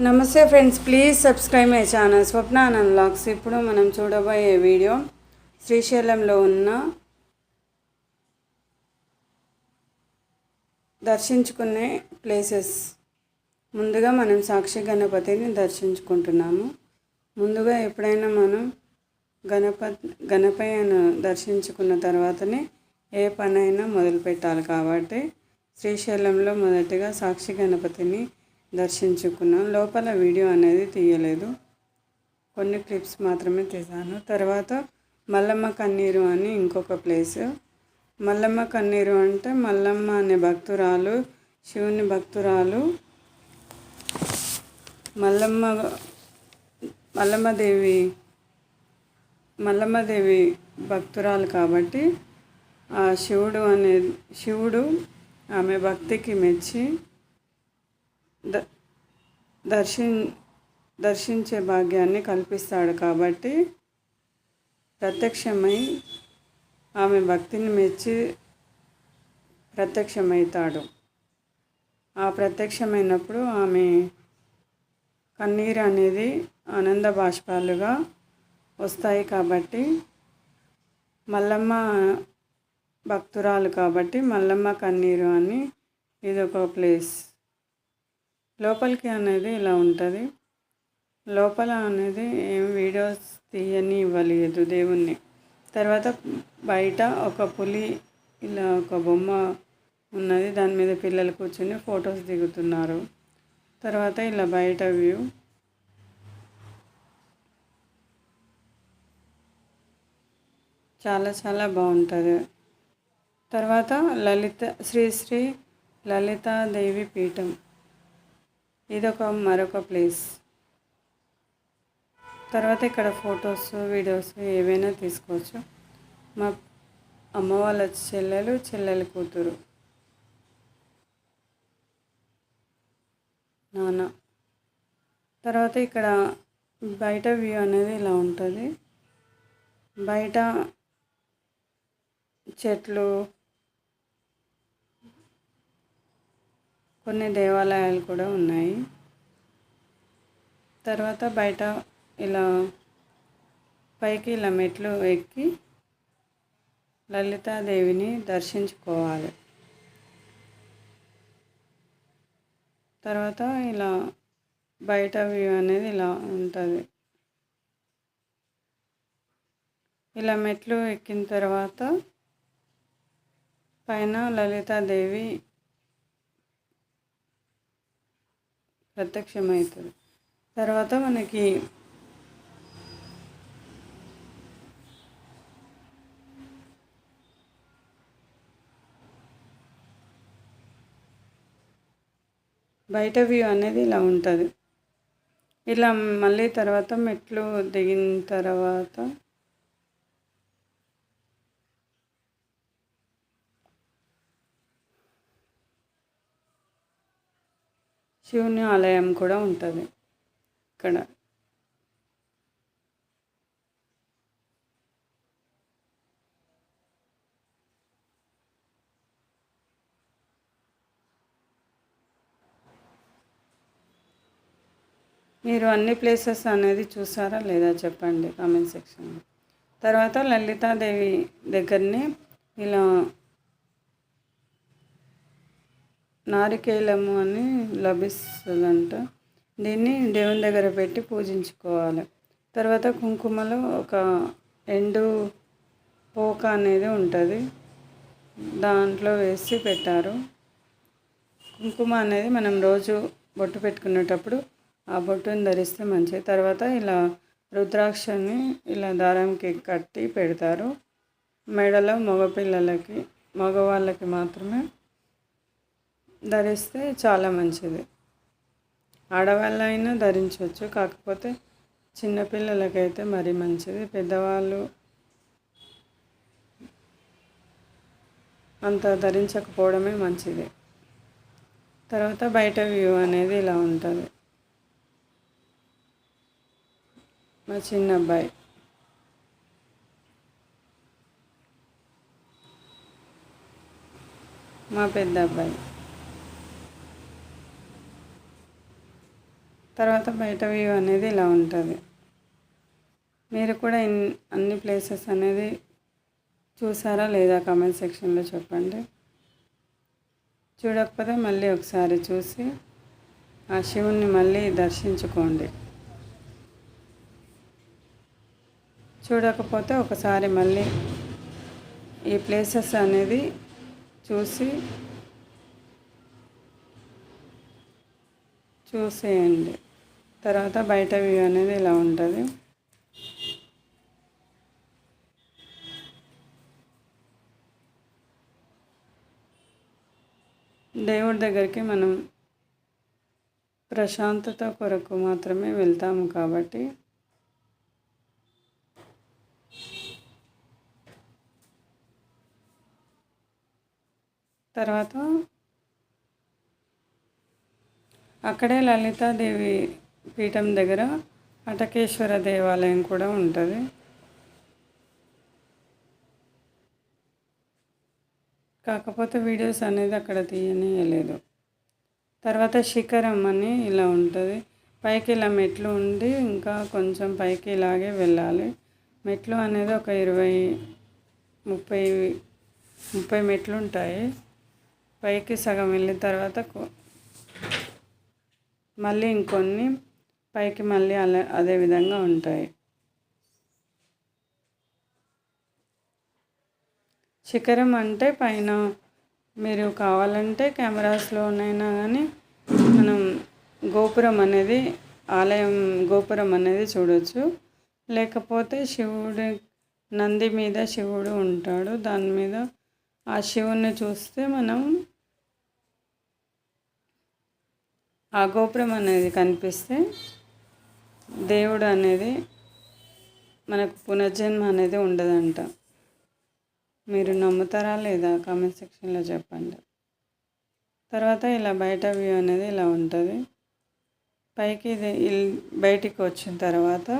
నమస్తే friends please subscribe my channel Swapna Anand lakhs ఇప్పుడు మనం చూడబోయే వీడియో శ్రీశైలంలో ఉన్న దర్శించుకునే ప్లేసెస్ ముందుగా మనం సాక్షి గణపతిని దర్శించుకుంటున్నాము. ముందుగా ఎప్పుడైనా మనం గణపతి గణపయ్యను దర్శించుకున్న తర్వాతనే ఏ పనైనా మొదలు పెట్టాలి కాబట్టి శ్రీశైలంలో మొదటిగా సాక్షి గణపతిని దర్శించుకున్నాం. లోపల వీడియో అనేది తీయలేదు. కొన్ని క్లిప్స్ మాత్రమే తీశాను. తర్వాత మల్లమ్మ కన్నీరు అని ఇంకొక ప్లేస్. మల్లమ్మ కన్నీరు అంటే మల్లమ్మ అనే భక్తురాలు శివుని భక్తురాలు. మల్లమ్మ మల్లమ్మదేవి మల్లమ్మదేవి భక్తురాలు కాబట్టి ఆ శివుడు అనే శివుడు ఆమె భక్తికి మెచ్చి ద దర్శిం దర్శించే భాగ్యాన్ని కల్పిస్తాడు కాబట్టి ప్రత్యక్షమై ఆమె భక్తిని మెచ్చి ప్రత్యక్షమవుతాడు ఆ ప్రత్యక్షమైనప్పుడు ఆమె కన్నీరు అనేది ఆనంద బాష్పాలుగా వస్తాయి కాబట్టి మల్లమ్మ భక్తురాలు కాబట్టి మల్లమ్మ కన్నీరు అని ఇది ఒక ప్లేస్. లోపలికి అనేది ఇలా ఉంటుంది. లోపల అనేది ఏం వీడియోస్ తీయని ఇవ్వలేదు దేవుణ్ణి. తర్వాత బయట ఒక పులి ఇలా ఒక బొమ్మ ఉన్నది. దాని మీద పిల్లలు కూర్చొని ఫొటోస్ దిగుతున్నారు. తర్వాత ఇలా బయట వ్యూ. చాలా చాలా బాగుంటుంది. తర్వాత లలిత శ్రీ శ్రీ లలితాదేవి పీఠం. ఇదొక మరొక ప్లేస్. తర్వాత ఇక్కడ ఫొటోస్ వీడియోస్ ఏవైనా తీసుకోవచ్చు. మా అమ్మ వాళ్ళ చెల్లెలు చెల్లెలు కూతురు. నాన్న. తర్వాత ఇక్కడ బయట వ్యూ అనేది ఇలా ఉంటుంది. బయట చెట్లు కొన్ని దేవాలయాలు కూడా ఉన్నాయి. తర్వాత బయట ఇలా పైకి ఇలా మెట్లు ఎక్కి లలితాదేవిని దర్శించుకోవాలి. తర్వాత ఇలా బయట వ్యూ అనేది ఇలా ఉంటుంది. ఇలా మెట్లు ఎక్కిన తర్వాత పైన లలితాదేవి ప్రత్యక్షమవుతుంది. తర్వాత మనకి బయట వ్యూ అనేది ఇలా ఉంటుంది. ఇలా మళ్ళీ తర్వాత మెట్లు దిగిన తర్వాత శివుని ఆలయం కూడా ఉంటుంది. ఇక్కడ. మీరు అన్ని ప్లేసెస్ అనేది చూసారా లేదా చెప్పండి కామెంట్ సెక్షన్లో. తర్వాత లలితాదేవి దగ్గరనే ఇలా నారికేలము అని లభిస్తుందంట. దీన్ని దేవుని దగ్గర పెట్టి పూజించుకోవాలి. తర్వాత కుంకుమలో ఒక ఎండు పోక అనేది ఉంటుంది. దాంట్లో వేసి పెట్టారు. కుంకుమ అనేది మనం రోజు బొట్టు పెట్టుకునేటప్పుడు ఆ బొట్టుని ధరిస్తే మంచిది. తర్వాత ఇలా రుద్రాక్షని ఇలా దారంకి కట్టి పెడతారు. మెడలో మగపిల్లలకి మగవాళ్ళకి మాత్రమే ధరిస్తే చాలా మంచిది. ఆడవాళ్ళైనా ధరించవచ్చు. కాకపోతే చిన్నపిల్లలకైతే మరీ మంచిది. పెద్దవాళ్ళు అంత ధరించకపోవడమే మంచిది. తర్వాత బయట వ్యూ అనేది ఇలా ఉంటుంది. మా చిన్న అబ్బాయి మా పెద్ద అబ్బాయి తర్వాత బయట వ్యూ అనేది ఇలా ఉంటుంది. మీరు కూడా ఇన్ అన్ని ప్లేసెస్ అనేది చూసారా లేదా కామెంట్ సెక్షన్లో చెప్పండి. చూడకపోతే మళ్ళీ ఒకసారి చూసి ఆ శివుణ్ణి మళ్ళీ దర్శించుకోండి. చూడకపోతే ఒకసారి మళ్ళీ ఈ ప్లేసెస్ అనేది చూసి చూసేయండి. తర్వాత బయట వ్యూ అనేది ఇలా ఉంటుంది. దేవుడి దగ్గరికి మనం ప్రశాంతత కొరకు మాత్రమే వెళ్తాము కాబట్టి. తర్వాత అక్కడే లలితాదేవి పీఠం దగ్గర అటకేశ్వర దేవాలయం కూడా ఉంటుంది. కాకపోతే వీడియోస్ అనేది అక్కడ తీయనీయలేదు. తర్వాత శిఖరం అని ఇలా ఉంటుంది. పైకి ఇలా మెట్లు ఉండి ఇంకా కొంచెం పైకి ఇలాగే వెళ్ళాలి. మెట్లు అనేది ఒక ఇరవై ముప్పై ముప్పై మెట్లు ఉంటాయి. పైకి సగం వెళ్ళిన తర్వాత మళ్ళీ ఇంకొన్ని పైకి మళ్ళీ అలా అదే విధంగా ఉంటాయి. శిఖరం అంటే పైన మీరు కావాలంటే కెమెరాస్లోనైనా కానీ మనం గోపురం అనేది ఆలయం గోపురం అనేది చూడొచ్చు. లేకపోతే శివుడి నంది మీద శివుడు ఉంటాడు. దాని మీద ఆ శివుణ్ణి చూస్తే మనం ఆ గోపురం అనేది కనిపిస్తే దేవుడు అనేది మనకు పునర్జన్మ అనేది ఉండదంట. మీరు నమ్ముతారా లేదా కామెంట్ సెక్షన్లో చెప్పండి. తర్వాత ఇలా బయట వ్యూ అనేది ఇలా ఉంటుంది. పైకి ఇది బయటికి వచ్చిన తర్వాత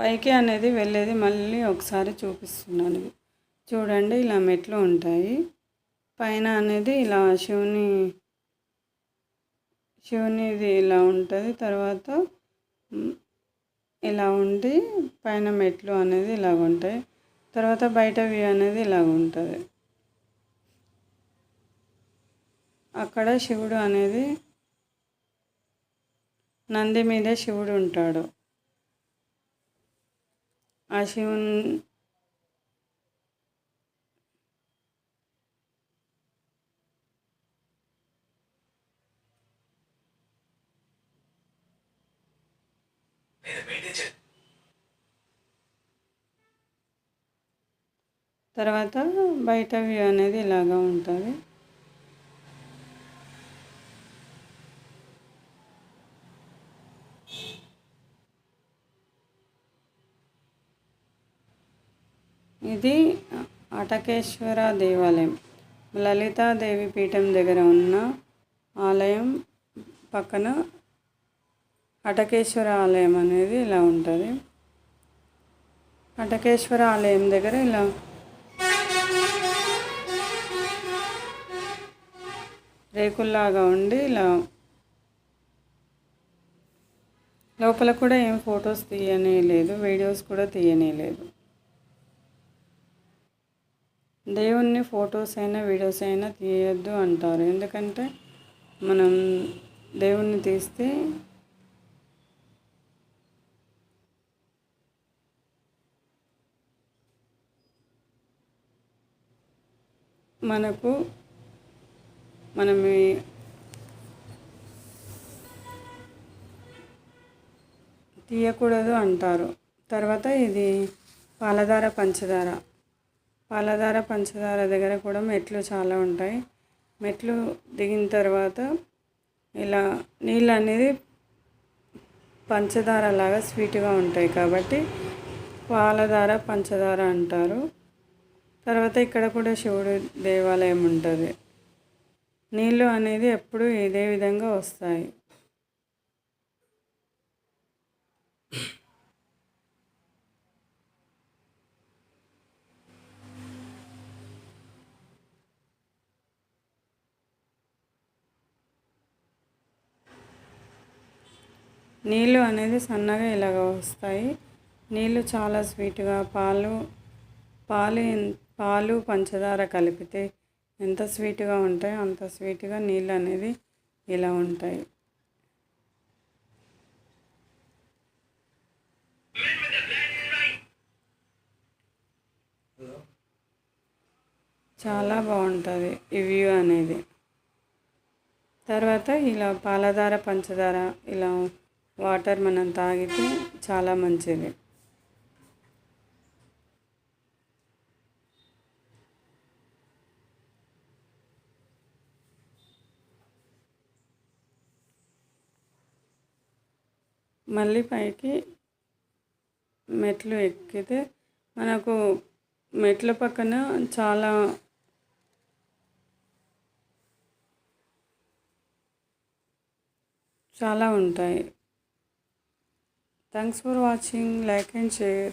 పైకి అనేది వెళ్ళేది మళ్ళీ ఒకసారి చూపిస్తున్నాను. చూడండి ఇలా మెట్లు ఉంటాయి. పైన అనేది ఇలా శివుని శివునిది ఇలా ఉంటుంది. తర్వాత ఇలా ఉండి పైన మెట్లు అనేది ఇలాగ ఉంటాయి. తర్వాత బయట వ్యూ అనేది ఇలాగ ఉంటుంది. అక్కడ శివుడు అనేది నంది మీద శివుడు ఉంటాడు. ఆ శివుని తర్వాత బయట వ్యూ అనేది ఇలాగా ఉంటుంది. ఇది అటకేశ్వర దేవాలయం. లలితాదేవి పీఠం దగ్గర ఉన్న ఆలయం పక్కన అటకేశ్వర ఆలయం అనేది ఇలా ఉంటుంది. అటకేశ్వర ఆలయం దగ్గర ఇలా రేకుల్లాగా ఉండి ఇలా లోపల కూడా ఏం ఫొటోస్ తీయనే లేదు వీడియోస్ కూడా తీయనే లేదు. దేవుణ్ణి ఫొటోస్ అయినా వీడియోస్ అయినా తీయొద్దు అంటారు. ఎందుకంటే మనం దేవుణ్ణి తీస్తే మనకు మనం తీయకూడదు అంటారు. తర్వాత ఇది పాలధార పంచదార పాలధార పంచదార దగ్గర కూడా మెట్లు చాలా ఉంటాయి. మెట్లు దిగిన తర్వాత ఇలా నీళ్ళు అనేది పంచదార లాగా స్వీట్గా ఉంటాయి కాబట్టి పాలధార పంచదార అంటారు. తర్వాత ఇక్కడ కూడా శివుడు దేవాలయం ఉంటుంది. నీళ్ళు అనేది ఎప్పుడు ఇదే విధంగా వస్తాయి. నీళ్ళు అనేది సన్నగా ఇలాగ వస్తాయి. నీళ్ళు చాలా స్వీట్గా పాలు పాలు పాలు పంచదార కలిపితే ఎంత స్వీట్గా ఉంటాయో అంత స్వీట్గా నీళ్ళు అనేది ఇలా ఉంటాయి. చాలా బాగుంటుంది ఈ వ్యూ అనేది. తర్వాత ఇలా పాలధార పంచదార ఇలా వాటర్ మనం తాగితే చాలా మంచిది. మళ్ళీ పైకి మెట్లు ఎక్కితే మనకు మెట్ల పక్కన చాలా చాలా ఉంటాయి. Thanks for watching. Like and share.